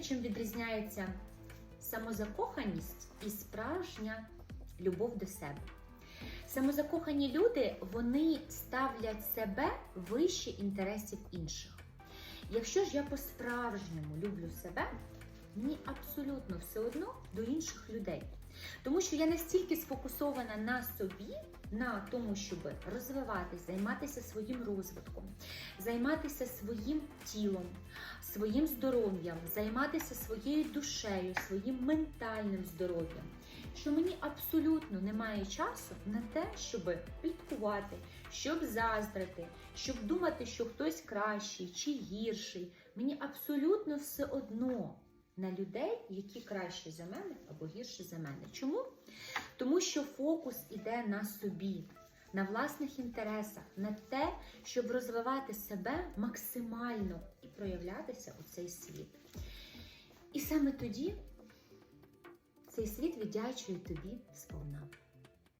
чим відрізняється самозакоханість і справжня любов до себе? Самозакохані люди вони ставлять себе вище інтересів інших. Якщо ж я по-справжньому люблю себе, мені абсолютно все одно до інших людей. Тому що я настільки сфокусована на собі, на тому, щоб розвиватися, займатися своїм розвитком, займатися своїм тілом, своїм здоров'ям, займатися своєю душею, своїм ментальним здоров'ям, що мені абсолютно немає часу на те, щоб пліткувати, щоб заздрити, щоб думати, що хтось кращий чи гірший. Мені абсолютно все одно на людей, які кращі за мене або гірші за мене. Чому? Тому що фокус іде на собі, на власних інтересах, на те, щоб розвивати себе максимально і проявлятися у цей світ. І саме тоді цей світ віддячує тобі сповна.